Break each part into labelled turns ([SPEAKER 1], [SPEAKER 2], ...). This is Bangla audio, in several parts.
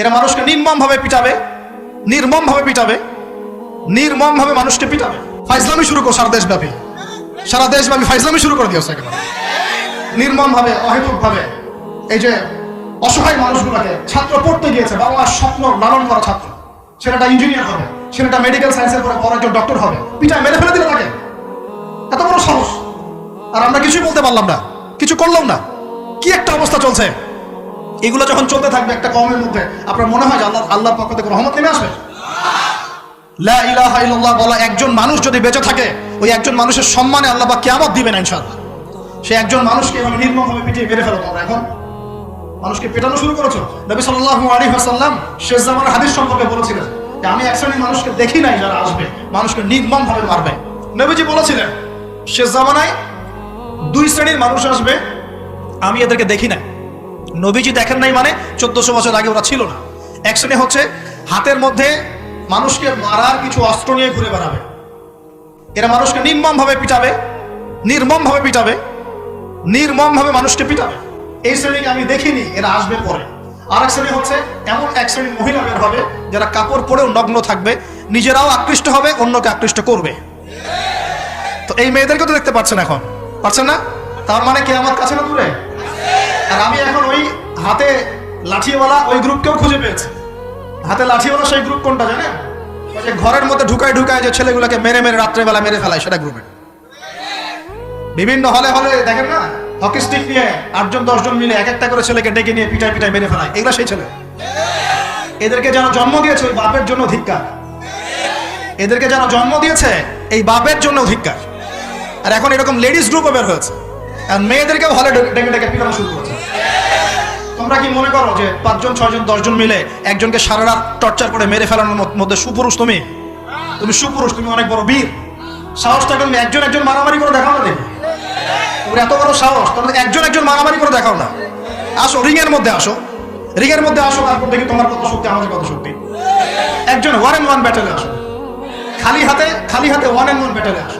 [SPEAKER 1] এরা মানুষকে নির্মমভাবে পিটাবে নির্মমভাবে পিটাবে, নির্মমভাবে মানুষকে পিটাবে। ফাইজলামি শুরু করো সারা দেশব্যাপী। সারা দেশব্যাপী ফাইজলামি শুরু করে দিয়েছে একেবারে। নির্মমভাবে, অহেতুকভাবে এই যে অসহায় মানুষগুলোকে ছাত্র পড়তে গিয়েছে বাবা মার স্বপ্ন লালন করা ছাত্র। ছেলেটা ইঞ্জিনিয়ার হবে, ছেলেটা মেডিকেল সায়েন্সের পরে বড় একজন ডক্টর হবে। পিটায় মেরে ফেলে দিলে তাকে। এত বড় সাহস। আর আমরা কিছুই বলতে পারলাম না, কিছু করলাম না। কি একটা অবস্থা চলছে? এগুলো যখন চলতে থাকবে একটা কমের মধ্যে, আপনার মনে হয় যে আল্লাহ আল্লাহর পক্ষ থেকে রহমত নেমে আসবে? বলা একজন মানুষ যদি বেঁচে থাকে, ওই একজন মানুষের সম্মানে আল্লাহ বা কিয়ামত দিবেন ইনশাআল্লাহ। সে একজন মানুষকে এভাবে নির্মমভাবে পিটিয়ে মেরে ফেলো তোমরা এখন। মানুষকে পেটানো শুরু করেছ। নবী সাল্লাল্লাহু আলাইহি ওয়াসাল্লাম শেষ জামানের হাদিস সম্পর্কে বলেছিলেন যে, আমি এক শ্রেণির মানুষকে দেখি নাই যারা আসবে। মানুষকে নির্মমভাবে মারবে। নবীজি বলেছিলেন, শেষ জামানায় দুই শ্রেণির মানুষ আসবে, আমি এদেরকে দেখি নাই। নবীজি দেখেন নাই মানে চোদ্দশো বছর আগে ওরা ছিল না। এক শ্রেণি হচ্ছে হাতের মধ্যে মানুষকে মারার কিছু অস্ত্র নিয়ে ঘুরে বেড়াবে। এরা মানুষকে নির্মমভাবে পিটাবে নির্মমভাবে পিটাবে, নির্মমভাবে মানুষকে পিটাবে। এই শ্রেণীকে আমি দেখিনি, এরা আসবে পরে। আর এক শ্রেণি হচ্ছে এমন এক শ্রেণির মহিলা বের হবে, যারা কাপড় পরেও নগ্ন থাকবে, নিজেরাও আকৃষ্ট হবে, অন্যকে আকৃষ্ট করবে। তো এই মেয়েদেরকে তো দেখতে পাচ্ছেন এখন। পাচ্ছেন না? তার মানে কে আমার কাছে না দূরে? আর আমি এখন ওই হাতে লাঠিওয়ালা ওই গ্রুপকেও খুঁজে পেয়েছি। হাতে লাঠিওয়ালা সেই গ্রুপ কোনটা ওই যে ঘরের মধ্যে ঢুকায় ঢুকায় যে ছেলেগুলোকে মেরে মেরে রাত্রেবেলা মেরে ফেলায় সেটা গ্রুপের বিভিন্ন হলে হলে দেখেন না? হকি স্টিক নিয়ে আটজন, দশজন মিলে এক একটা করে ছেলেকে ডেকে নিয়ে পিটায় পিটায় মেরে ফেলায়। এগুলো সেই ছেলে। এদেরকে যেন জন্ম দিয়েছে ওই বাপের জন্য ধিক্কার। এদেরকে যেন জন্ম দিয়েছে এই বাপের জন্য ধিক্কার। আর এখন এরকম লেডিস গ্রুপও বের হয়েছে। আর মেয়েদেরকেও হলে ডেকে ডেকে পিটানো শুরু করেছে। তোমরা কি মনে করো যে পাঁচজন, ছয়জন, দশজন মিলে একজনকে সারা রাত টর্চার করে মেরে ফেলানোর মধ্যে সুপুরুষ তুমি? তুমি সুপুরুষ, তুমি অনেক বড় বীর। সাহসটাকে তুমি একজন একজন মারামারি করে দেখাও না তোমার এত বড় সাহস তোমরা একজন একজন মারামারি করে দেখাও না। আসো রিং এর মধ্যে আসো। রিং এর মধ্যে আসো, তারপর দেখি তোমার কত শক্তি, আমাদের কত শক্তি। একজন ওয়ান এন্ড ওয়ান ব্যাটেলে আসো। খালি হাতে খালি হাতে ওয়ান এন্ড ওয়ান ব্যাটেলে আসো।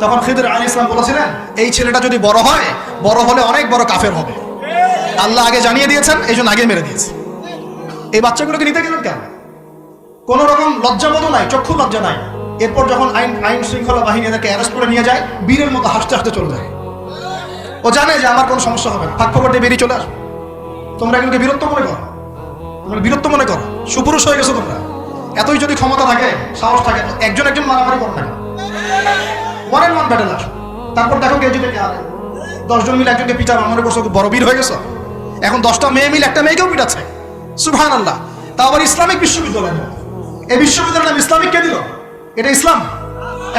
[SPEAKER 1] তখন খিদির আলী ইসলাম বলেছিলেন, এই ছেলেটা যদি বড় হয়, বড় হলে অনেক বড় কাফের হবে। আল্লাহ আগে জানিয়ে দিয়েছেন, এই জন্য আগে মেরে দিয়েছে। এই বাচ্চাগুলোকে নিতে গেলেন কেন? কোন রকম লজ্জাবোধ নাই, চক্ষু লজ্জা নাই। এরপর যখন আইন আইন শৃঙ্খলা বাহিনী এদেরকে অ্যারেস্ট করে নিয়ে যায়, বীরের মতো হাসতে হাসতে চলে যায়। ও জানে যে আমার কোনো সমস্যা হবে না। ফাঁক দিয়ে বেরিয়ে চলে আসবে তোমরা এগুলোকে বীরত্ব মনে করো। তোমরা বীরত্ব মনে করো। সুপুরুষ হয়ে গেছো তোমরা। এতই যদি ক্ষমতা থাকে, সাহস থাকে, একজন একজন মারামারি করো না? ওয়ান ওয়ান ব্যাটেল আসো তারপর দেখো কে জিতে দশজন মিলে একজনকে পিটার মনে করছ বড় বীর হয়ে গেছো। এখন দশটা মেয়ে মিলে একটা মেয়েকেও পিটাচ্ছে। সুবহান আল্লাহ তা আবার ইসলামিক বিশ্ববিদ্যালয় এই বিশ্ববিদ্যালয় নাম ইসলামিক কে দিল? এটা ইসলাম।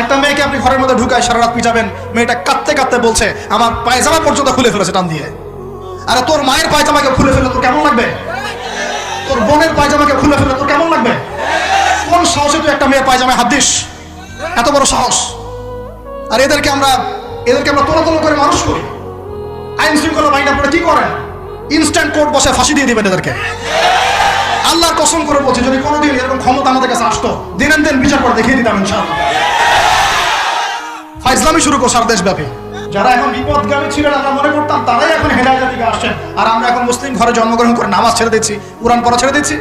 [SPEAKER 1] একটা মেয়েকে আপনি ঘরের মধ্যে ঢুকায় সারা রাত পিটাবেন। মেয়েটা কাঁদতে কাঁদতে বলছে, আমার পায়জামা পর্যন্ত খুলে ফেলেছে টান দিয়ে। আরে তোর মায়ের পায়জামাকে খুলে ফেলে তোর কেমন লাগবে? তোর বোনের পায়জামাকে খুলে ফেলে তোর কেমন লাগবে? কোন সাহসে তুই একটা মেয়ের পায়জামায় হাত দিস? এত বড় সাহস। আর এদেরকে আমরা এদেরকে আমরা তোলা তোলা করে মানুষ করি। আইন শৃঙ্খলা বাহিনী আপনারা কি করেন? ইনস্ট্যান্ট কোর্ট বসে ফাঁসি দিয়ে দিবেন এদেরকে। আল্লাহর কসম করে বলছি, যদি কোনোদিন এরকম ক্ষমতা আমাদের কাছে আসতো দিনের দিন বিচার করে দেখিয়ে দিতাম ইনশাআল্লাহ। ফাইজলামি শুরু করো সারা দেশব্যাপী। যারা এখন বিপদগামী ছিলেন, আমরা মনে করতাম তারাই এখন হেদায়তের দিকে আসছেন। আর আমরা এখন মুসলিম ঘরে জন্মগ্রহণ করে নামাজ ছেড়ে দিচ্ছি, কোরআন পড়া ছেড়ে দিচ্ছি।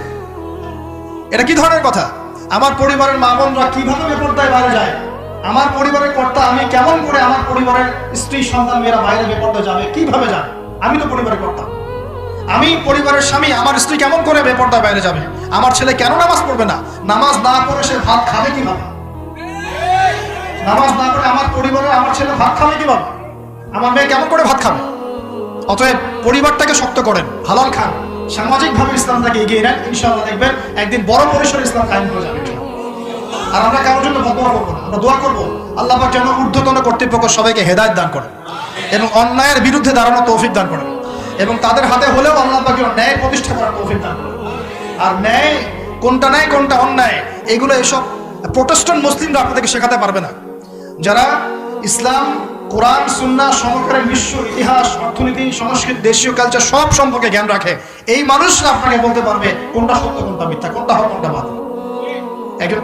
[SPEAKER 1] এটা কি ধরনের কথা? আমার পরিবারের মা বোনরা কীভাবে বেপরদায় বাইরে যায়? আমার পরিবারের কর্তা, আমি কেমন করে আমার পরিবারের স্ত্রী, সন্তান, মেয়েরা বাইরে বেপরদায় যাবে? কীভাবে যাবে? আমি তো পরিবারের কর্তা। আমি পরিবারের স্বামী, আমার স্ত্রী কেমন করে বেপরদায় বাইরে যাবে? আমার ছেলে কেন নামাজ পড়বে না? নামাজ না পড়ে সে ভাত খাবে কীভাবে? নামাজ না পড়ে আমার পরিবারে আমার ছেলে ভাত খাবে কীভাবে? আমার মেয়ে কেমন করে ভাত খাবে? অতএব পরিবারটাকে শক্ত করেন, হালাল খান। সামাজিকভাবে ইসলামটাকে এগিয়ে নেন, ইনশাআল্লাহ দেখবেন একদিন বড় পরিসরে ইসলাম কায়েম হয়ে যাবে। আর আমরা কারোর জন্য বদয়া করব না। আমরা দোয়া করব, আল্লাহ পাক যেন ঊর্ধ্বতন কর্তৃপক্ষ সবাইকে হেদায়ত দান করেন এবং অন্যায়ের বিরুদ্ধে দাঁড়ানো তৌফিক দান করেন। এবং তাদের হাতে হলেও আল্লাহ পাক ন্যায় প্রতিষ্ঠা করার তৌফিক দান করেন। আর ন্যায় কোনটা ন্যায়, কোনটা অন্যায়, এগুলো এসব প্রোটেস্ট্যান্ট মুসলিমরা আপনাদেরকে শেখাতে পারবে না। যারা ইসলাম, কোরআন সুন্না সমকারের বিশ্ব ইতিহাস, অর্থনীতি, সংস্কৃতি, দেশীয় কালচার সব সম্পর্কে জ্ঞান রাখে, এই মানুষরা আপনাকে বলতে পারবে কোনটা সত্য, কোনটা মিথ্যা, কোনটা হক, কোনটা বাদ একজন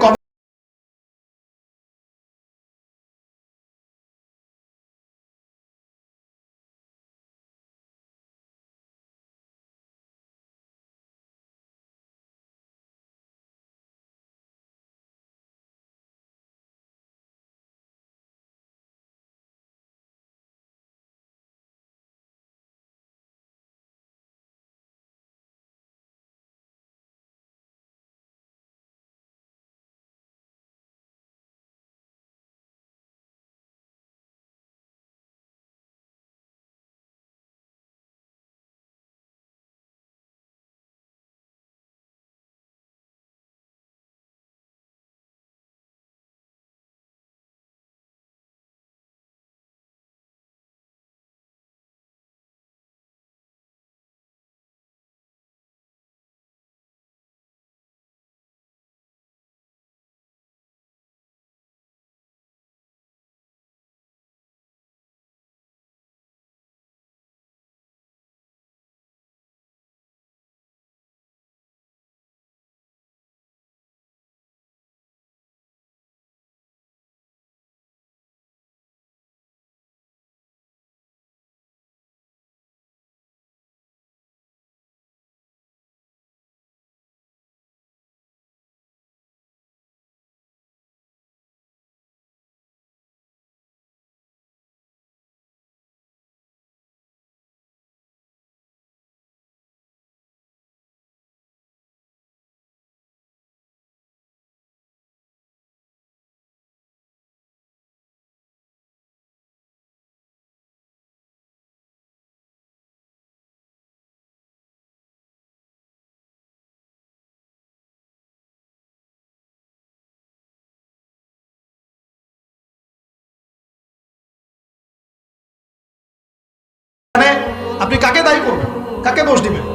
[SPEAKER 1] আপনি কাকে দায়ী করবেন? কাকে দোষ দিবেন?